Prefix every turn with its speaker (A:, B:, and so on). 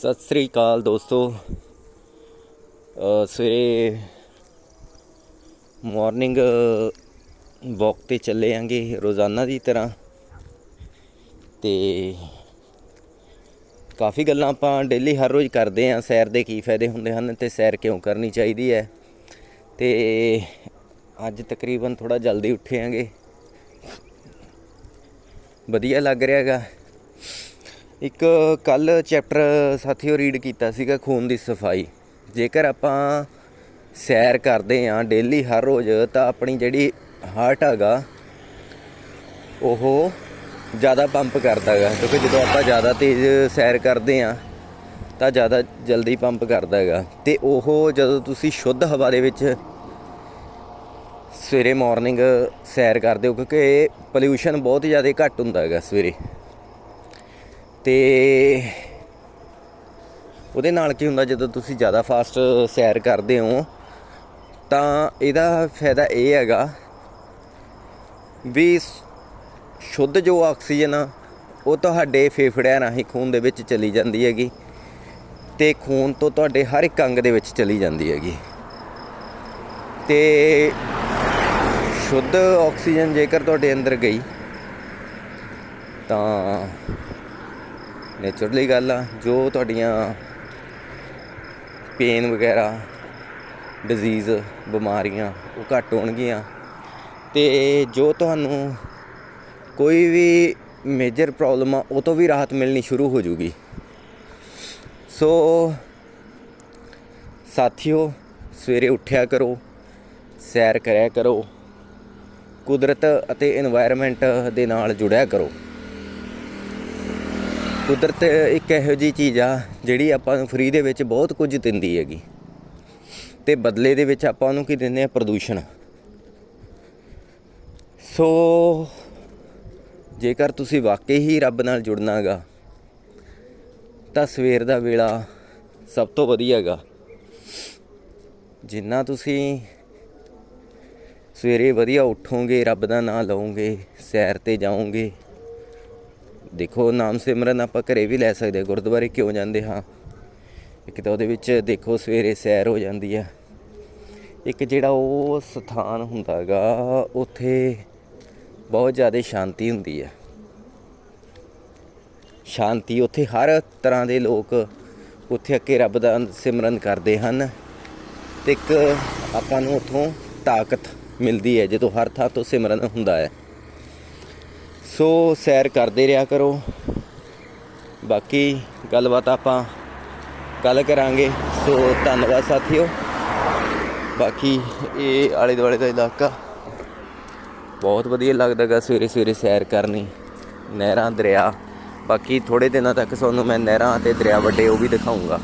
A: ਸਤਿ ਸ੍ਰੀ ਅਕਾਲ ਦੋਸਤੋ। ਸਵੇਰੇ morning walk ਤੇ ਚੱਲੇ ਆਂਗੇ ਰੋਜ਼ਾਨਾ ਦੀ ਤਰ੍ਹਾਂ। ਤੇ ਕਾਫੀ ਗੱਲਾਂ ਆਪਾਂ ਡੇਲੀ ਹਰ ਰੋਜ਼ ਕਰਦੇ ਆਂ, ਸੈਰ ਦੇ ਕੀ ਫਾਇਦੇ ਹੁੰਦੇ ਹਨ ਤੇ ਸੈਰ ਕਿਉਂ ਕਰਨੀ ਚਾਹੀਦੀ ਹੈ। ਤੇ ਅੱਜ ਤਕਰੀਬਨ ਥੋੜਾ ਜਲਦੀ ਉੱਠੇ ਆਂਗੇ। ਵਧੀਆ ਲੱਗ ਰਿਹਾ ਹੈਗਾ। ਇੱਕ ਕੱਲ ਚੈਪਟਰ ਸਾਥੀਓ ਰੀਡ ਕੀਤਾ ਸੀਗਾ ਖੂਨ ਦੀ ਸਫ਼ਾਈ। ਜੇਕਰ ਆਪਾਂ ਸੈਰ ਕਰਦੇ ਆਂ ਡੇਲੀ ਹਰ ਰੋਜ਼, ਤਾਂ ਆਪਣੀ ਜਿਹੜੀ ਹਾਰਟ ਹੈਗਾ, ਉਹ ਜ਼ਿਆਦਾ ਪੰਪ ਕਰਦਾ ਹੈਗਾ। ਕਿਉਂਕਿ ਜਦੋਂ ਆਪਾਂ ਜ਼ਿਆਦਾ ਤੇਜ਼ ਸੈਰ ਕਰਦੇ ਆਂ ਤਾਂ ਜ਼ਿਆਦਾ ਜਲਦੀ ਪੰਪ ਕਰਦਾ ਹੈਗਾ। ਤੇ ਉਹ ਜਦੋਂ ਤੁਸੀਂ ਸ਼ੁੱਧ ਹਵਾ ਦੇ ਵਿੱਚ ਸਵੇਰੇ ਮਾਰਨਿੰਗ ਸੈਰ ਕਰਦੇ ਹੋ, ਕਿਉਂਕਿ ਪੋਲਿਊਸ਼ਨ ਬਹੁਤ ਜ਼ਿਆਦਾ ਘੱਟ ਹੁੰਦਾ ਹੈਗਾ ਸਵੇਰੇ। ਤੇ ਉਹਦੇ ਨਾਲ ਕੀ ਹੁੰਦਾ, ਜਦੋਂ ਤੁਸੀਂ ਜ਼ਿਆਦਾ ਫਾਸਟ ਸੈਰ ਕਰਦੇ ਹੋ, ਤਾਂ ਇਹਦਾ ਫਾਇਦਾ ਇਹ ਹੈਗਾ ਵੀ ਸ਼ੁੱਧ ਜੋ ਆਕਸੀਜਨ ਆ, ਉਹ ਤੁਹਾਡੇ ਫੇਫੜਿਆਂ ਰਾਹੀਂ ਖੂਨ ਦੇ ਵਿੱਚ ਚਲੀ ਜਾਂਦੀ ਹੈਗੀ ਤੇ ਖੂਨ ਤੋਂ ਤੁਹਾਡੇ ਹਰ ਇੱਕ ਅੰਗ ਦੇ ਵਿੱਚ ਚਲੀ ਜਾਂਦੀ ਹੈਗੀ। ਤੇ ਸ਼ੁੱਧ ਆਕਸੀਜਨ ਜੇਕਰ ਤੁਹਾਡੇ ਅੰਦਰ ਗਈ, ਤਾਂ ਨੇਚਰਲੀ ਗੱਲ ਆ, ਜੋ ਤੁਹਾਡੀਆਂ ਪੇਨ ਵਗੈਰਾ ਡਿਜ਼ੀਜ਼ ਬਿਮਾਰੀਆਂ, ਉਹ ਘੱਟ ਹੋਣਗੀਆਂ। ਤੇ ਜੋ ਤੁਹਾਨੂੰ ਕੋਈ ਵੀ ਮੇਜਰ ਪ੍ਰੋਬਲਮ ਆ, ਉਹ ਤੋਂ ਵੀ ਰਾਹਤ ਮਿਲਣੀ ਸ਼ੁਰੂ ਹੋ ਜੂਗੀ। ਸੋ ਸਾਥੀਓ, ਸਵੇਰੇ ਉੱਠਿਆ ਕਰੋ, ਸੈਰ ਕਰਿਆ ਕਰੋ, ਕੁਦਰਤ ਅਤੇ এনवायरमेंट ਦੇ ਨਾਲ ਜੁੜਿਆ ਕਰੋ। ਕੁਦਰਤ ਇੱਕ ਇਹੋ ਜੀ ਚੀਜ਼ ਆ ਜਿਹੜੀ ਆਪਾਂ ਨੂੰ ਫ੍ਰੀ ਦੇ ਵਿੱਚ ਬਹੁਤ ਕੁਝ ਦਿੰਦੀ ਹੈਗੀ। ਤੇ ਬਦਲੇ ਦੇ ਵਿੱਚ ਆਪਾਂ ਉਹਨੂੰ ਕੀ ਦਿੰਦੇ ਆ? ਪ੍ਰਦੂਸ਼ਣ। ਸੋ ਜੇਕਰ ਤੁਸੀਂ ਵਾਕਈ ਹੀ ਰੱਬ ਨਾਲ ਜੁੜਨਾ ਹੈਗਾ, ਤਾਂ ਸਵੇਰ ਦਾ ਵੇਲਾ ਸਭ ਤੋਂ ਵਧੀਆ ਹੈਗਾ। ਜਿੰਨਾ ਤੁਸੀਂ ਸਵੇਰੇ ਵਧੀਆ ਉੱਠੋਗੇ, ਰੱਬ ਦਾ ਨਾਮ ਲਓਗੇ, ਸੈਰ ਤੇ ਜਾਓਗੇ ਦੇਖੋ, ਨਾਮ ਸਿਮਰਨ ਆਪਾਂ ਘਰੇ ਵੀ ਲੈ ਸਕਦੇ ਗੁਰਦੁਆਰੇ ਕਿਉਂ ਜਾਂਦੇ? ਹਾਂ। ਇੱਕ ਤਾਂ ਉਹਦੇ ਵਿੱਚ ਦੇਖੋ, ਸਵੇਰੇ ਸੈਰ ਹੋ ਜਾਂਦੀ ਹੈ ਇੱਕ ਜਿਹੜਾ ਉਹ ਸਥਾਨ ਹੁੰਦਾ ਹੈਗਾ ਉੱਥੇ ਬਹੁਤ ਜ਼ਿਆਦਾ ਸ਼ਾਂਤੀ ਹੁੰਦੀ ਹੈ ਸ਼ਾਂਤੀ, ਉੱਥੇ ਹਰ ਤਰ੍ਹਾਂ ਦੇ ਲੋਕ ਉੱਥੇ ਆ ਰੱਬ ਦਾ ਸਿਮਰਨ ਕਰਦੇ ਹਨ। ਤੇ ਇੱਕ ਆਪਾਂ ਨੂੰ ਉੱਥੋਂ ਤਾਕਤ ਮਿਲਦੀ ਹੈ, ਜਦੋਂ ਹਰ ਥਾਂ ਤੋਂ ਸਿਮਰਨ ਹੁੰਦਾ ਹੈ। ਸੋ ਸੈਰ ਕਰਦੇ ਰਿਹਾ ਕਰੋ। ਬਾਕੀ ਗੱਲਬਾਤ ਆਪਾਂ ਕੱਲ ਕਰਾਂਗੇ। ਸੋ ਧੰਨਵਾਦ ਸਾਥੀਓ। ਬਾਕੀ ਇਹ ਆਲੇ ਦੁਆਲੇ ਦਾ ਇਲਾਕਾ ਬਹੁਤ ਵਧੀਆ ਲੱਗਦਾ ਗਾ ਸਵੇਰੇ ਸਵੇਰੇ ਸੈਰ ਕਰਨੀ। ਨਹਿਰਾਂ, ਦਰਿਆ। ਬਾਕੀ ਥੋੜੇ ਦਿਨਾਂ ਤੱਕ ਤੁਹਾਨੂੰ ਮੈਂ ਨਹਿਰਾਂ ਅਤੇ ਦਰਿਆ ਵੱਡੇ ਉਹ ਵੀ ਦਿਖਾਉਂਗਾ